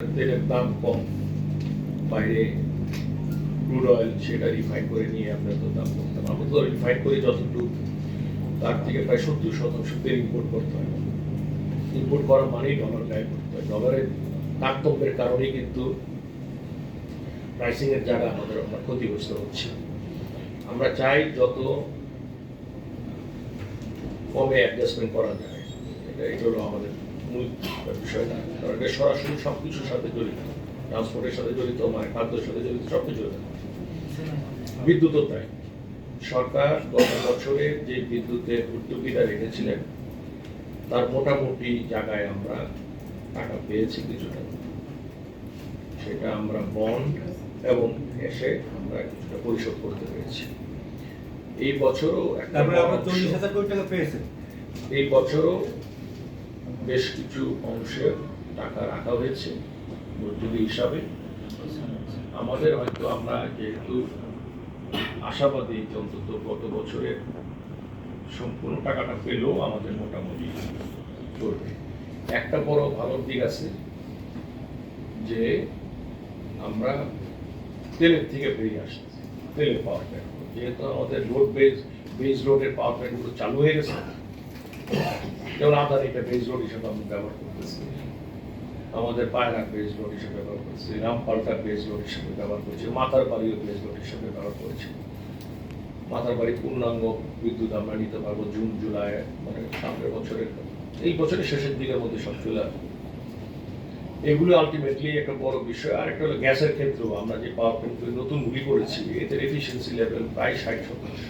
তেলের দাম কম। বাইরে ক্রুড অয়েল সেটা রিফাইন করে নিয়ে আমরা তো দাম করতাম। আমরা তো রিফাইন করে যতটুকু। তার থেকে প্রায় সত্তর শতাংশ তেল ইম্পোর্ট করতে হয়। ইম্পোর্ট করা মানেই ডলার করতে হয়। ডলারের তারতম্যের কারণেই কিন্তু প্রাইসিং এর জায়গা আমাদের আমরা ক্ষতিগ্রস্ত হচ্ছে। আমরা চাই যত কমে অ্যাডজাস্টমেন্ট করা যায়। এটা হলো আমাদের মূল বিষয় না। কারণ এটা সরাসরি সব কিছুর সাথে জড়িত। ট্রান্সপোর্টের সাথে জড়িত মানে খাদ্যের সাথে জড়িত সব কিছু জড়িত। বিদ্যুৎও তাই। সরকার গত বছরে যে বিদ্যুতের ভর্তুকিটা রেখেছিলেন তার মোটামুটি জায়গায় আমরা টাকা পেয়েছি কিছুটা। সেটা আমরা বন্ড এবং এসে আমরা কিছুটা পরিশোধ করতে পেরেছি। এই বছরও একটা চল্লিশ হাজার কোটি টাকা পেয়েছেন। এই বছরও বেশ কিছু অংশে টাকা রাখা হয়েছে মজুরি হিসাবে। আমাদের হয়তো আমরা যেহেতু আশাবাদী অন্তত গত বছরের সম্পূর্ণ টাকাটা পেলেও আমাদের মোটামুটি চলবে। একটা বড় ভালো দিক আছে যে আমরা তেলের থেকে বেরিয়ে আসতেছি তেলের পাওয়ার প্ল্যান্ট যেহেতু আমাদের রোড বেস বেস রোডের পাওয়ার প্ল্যান্টগুলো চালু হয়ে গেছে যেমন আদার এটা বেস রোড হিসেবে আমরা ব্যবহার করতেছি। আমাদের পায়রা বেস রোড হিসেবে ব্যবহার করছি রামপালটা বেস রোড হিসেবে ব্যবহার করছি মাথার বাড়িও বেস রোড হিসেবে ব্যবহার করছি। মাথার বাড়ি পূর্ণাঙ্গ বিদ্যুৎ আমরা নিতে পারব জুন, জুলাই মানে সামনের বছরের এই বছরের শেষের দিকের মধ্যে সব চলে আসবে। এগুলো আলটিমেটলি একটা বড় বিষয়। আর একটা হলো গ্যাসের ক্ষেত্রেও আমরা যে পাওয়ার প্ল্যান্টগুলো নতুন গুলি করেছি এতে এফিসিয়েন্সি লেভেল প্রায় ষাট শতাংশ।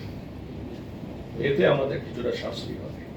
এতে আমাদের কিছুটা সাশ্রয় হবে।